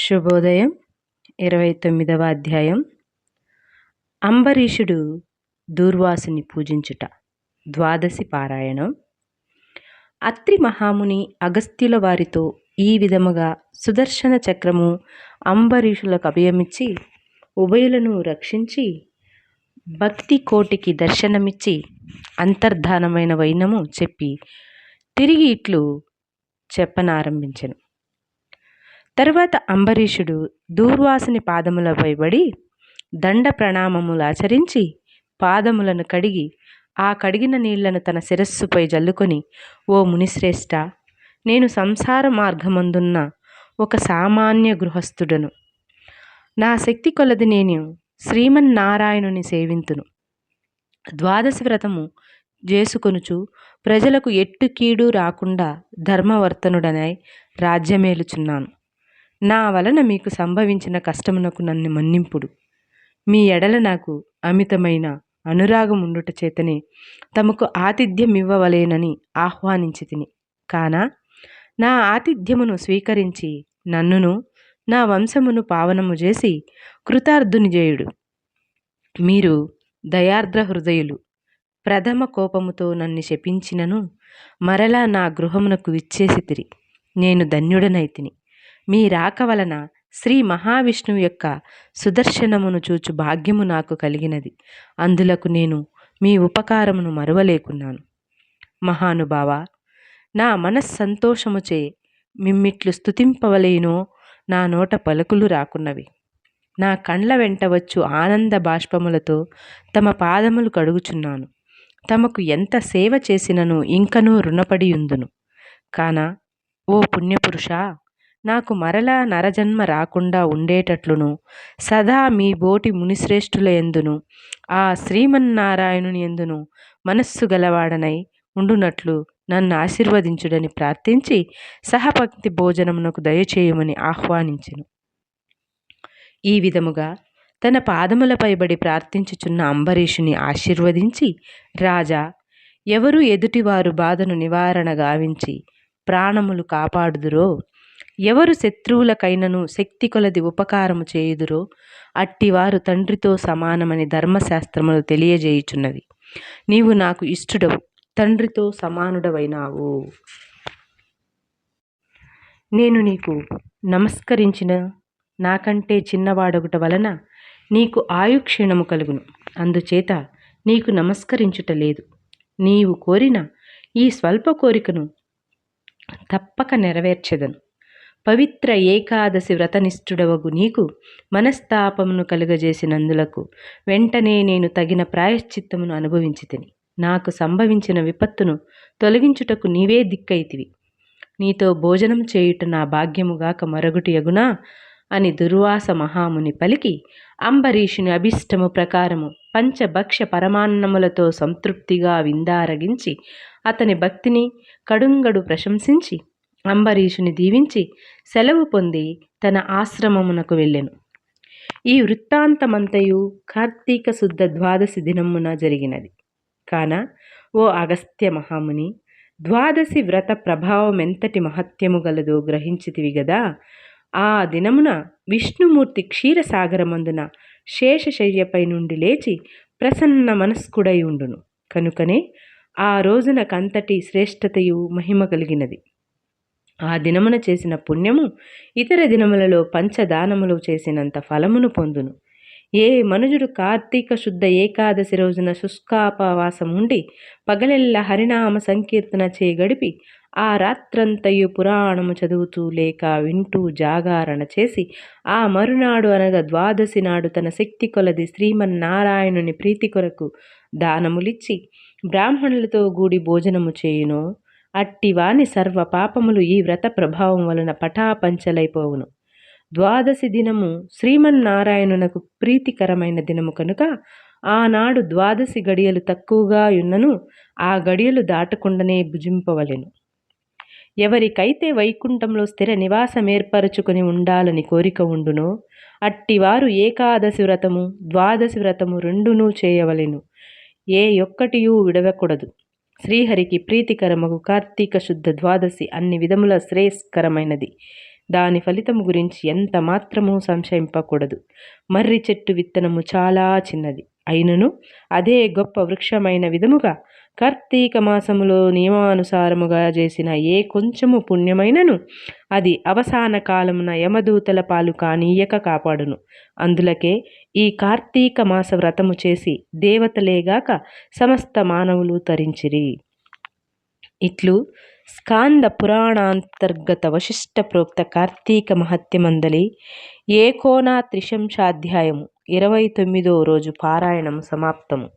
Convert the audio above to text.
శుభోదయం. ఇరవై తొమ్మిదవ అధ్యాయం. అంబరీషుడు దూర్వాసుని పూజించుట. ద్వాదశి పారాయణం. అత్రి మహాముని అగస్త్యుల వారితో ఈ విధముగా సుదర్శన చక్రము అంబరీషులకు అభయమిచ్చి ఉభయులను రక్షించి భక్తి కోటికి దర్శనమిచ్చి అంతర్ధానమైన వైనము చెప్పి తిరిగి ఇట్లు చెప్పనారంభించను. తరువాత అంబరీషుడు దూర్వాసుని పాదములపై పడి దండ ప్రణామములు ఆచరించి పాదములను కడిగి ఆ కడిగిన నీళ్ళను తన శిరస్సుపై జల్లుకొని ఓ మునిశ్రేష్ట నేను సంసార మార్గమందున్న ఒక సామాన్య గృహస్థుడను. నా శక్తి కొలది నేను శ్రీమన్నారాయణుని సేవింతును. ద్వాదశ వ్రతము చేసుకొనుచు ప్రజలకు ఎట్టు కీడు రాకుండా ధర్మవర్తనుడనై రాజ్యమేలుచున్నాను. నా వలన మీకు సంభవించిన కష్టమునకు నన్ను మన్నింపుడు. మీ ఎడల నాకు అమితమైన అనురాగం ఉండుట చేతనే తమకు ఆతిథ్యం ఇవ్వవలేనని ఆహ్వానించి తిని కాన నా ఆతిథ్యమును స్వీకరించి నన్నును నా వంశమును పావనము చేసి కృతార్థుని చేయుడు. మీరు దయార్ద్ర హృదయులు ప్రథమ కోపముతో నన్ను శపించినను మరలా నా గృహమునకు విచ్చేసి తిరి నేను ధన్యుడనైతిని. మీ రాక వలన శ్రీ మహావిష్ణువు యొక్క సుదర్శనమును చూచు భాగ్యము నాకు కలిగినది. అందులకు నేను మీ ఉపకారమును మరువలేకున్నాను. మహానుభావ నా మనస్సంతోషముచే మిమ్మిట్లు స్థుతింపవలేనో నా నోట పలుకులు రాకున్నవి. నా కండ్ల వెంట వచ్చు ఆనంద బాష్పములతో తమ పాదములు కడుగుచున్నాను. తమకు ఎంత సేవ చేసినను ఇంకనూ రుణపడి ఉందును కాన ఓ పుణ్యపురుషా నాకు మరలా నరజన్మ రాకుండా ఉండేటట్లును. సదా మీ బోటి మునిశ్రేష్ఠుల ఎందును ఆ శ్రీమన్నారాయణుని ఎందును మనస్సు గలవాడనై ఉండునట్లు నన్ను ఆశీర్వదించుడని ప్రార్థించి సహపక్తి భోజనమునకు దయచేయమని ఆహ్వానించెను. ఈ విధముగా తన పాదములపైబడి ప్రార్థించుచున్న అంబరీషుని ఆశీర్వదించి రాజా ఎవరు ఎదుటివారు బాధను నివారణ గావించి ప్రాణములు కాపాడుదురో ఎవరు శత్రువులకైనను శక్తి కొలది ఉపకారము చేయుదురో అట్టివారు తండ్రితో సమానమని ధర్మశాస్త్రములు తెలియజేయుచున్నది నీవు నాకు ఇష్టడవు తండ్రితో సమానుడవైనావు. నేను నీకు నమస్కరించిన నాకంటే చిన్నవాడొకట వలన నీకు ఆయుక్షీణము కలుగును. అందుచేత నీకు నమస్కరించుట లేదు. నీవు కోరిన ఈ స్వల్ప కోరికను తప్పక నెరవేర్చెదను. పవిత్ర ఏకాదశి వ్రతనిష్ఠుడవగు నీకు మనస్తాపమును కలుగజేసినందులకు వెంటనే నేను తగిన ప్రాయశ్చిత్తమును అనుభవించి తిని నాకు సంభవించిన విపత్తును తొలగించుటకు నీవే దిక్కైతివి నీతో భోజనం చేయుట నా భాగ్యముగాక మరొకటి యగునా అని దుర్వాస మహాముని పలికి అంబరీషుని అభిష్టము ప్రకారము పంచభక్ష పరమాన్నములతో సంతృప్తిగా విందారగించి అతని భక్తిని కడుంగడు ప్రశంసించి అంబరీషుని దీవించి సెలవు పొంది తన ఆశ్రమమునకు వెళ్ళెను. ఈ వృత్తాంతమంతయు కార్తీక శుద్ధ ద్వాదశి దినమున జరిగినది. కాన ఓ అగస్త్య మహాముని ద్వాదశి వ్రత ప్రభావం ఎంతటి మహత్యము గలదో గ్రహించితివి గదా ఆ దినమున విష్ణుమూర్తి క్షీరసాగరమందున శేషశయ్యపై నుండి లేచి ప్రసన్న మనస్కుడై ఉండును. కనుకనే ఆ రోజున కంతటి శ్రేష్టతయు మహిమ కలిగినది. ఆ దినమున చేసిన పుణ్యము ఇతర దినములలో పంచదానములు చేసినంత ఫలమును పొందును. ఏ మనుజుడు కార్తీక శుద్ధ ఏకాదశి రోజున శుష్కాపవాసం ఉండి పగలెల్ల హరినామ సంకీర్తన చే గడిపి ఆ రాత్రంతయు పురాణము చదువుతూ లేక వింటూ జాగారణ చేసి ఆ మరునాడు అనగా ద్వాదశి నాడు తన శక్తి కొలది శ్రీమన్నారాయణుని ప్రీతి కొరకు దానములిచ్చి బ్రాహ్మణులతో గూడి భోజనము చేయునో. అట్టివాని సర్వ పాపములు ఈ వ్రత ప్రభావం వలన పటాపంచలైపోవును. ద్వాదశి దినము శ్రీమన్నారాయణునకు ప్రీతికరమైన దినము కనుక ఆనాడు ద్వాదశి గడియలు తక్కువగా ఉన్నను ఆ గడియలు దాటకుండానే భుజింపవలెను. ఎవరికైతే వైకుంఠంలో స్థిర నివాసం ఏర్పరచుకుని ఉండాలని కోరిక ఉండునో అట్టివారు ఏకాదశి వ్రతము ద్వాదశి వ్రతము రెండునూ చేయవలెను. ఏ ఒక్కటియూ విడవకూడదు. శ్రీహరికి ప్రీతికరమగు కార్తీక శుద్ధ ద్వాదశి అన్ని విధముల శ్రేయస్కరమైనది. దాని ఫలితము గురించి ఎంత మాత్రము సంశయింపకూడదు. మర్రి చెట్టు విత్తనము చాలా చిన్నది. అయినను అదే గొప్ప వృక్షమైన విధముగా కార్తీక మాసములో నియమానుసారముగా చేసిన ఏ కొంచెము పుణ్యమైనను అది అవసాన కాలమున యమదూతల పాలు కానీయక కాపాడును. అందులకే ఈ కార్తీక మాస వ్రతము చేసి దేవతలేగాక సమస్త మానవులు తరించిరి. ఇట్లు స్కాంద పురాణాంతర్గత వశిష్ట ప్రోక్త కార్తీక మహత్యమందలి ఏకోనా త్రిశంశాధ్యాయము ఇరవై తొమ్మిదో రోజు పారాయణము సమాప్తము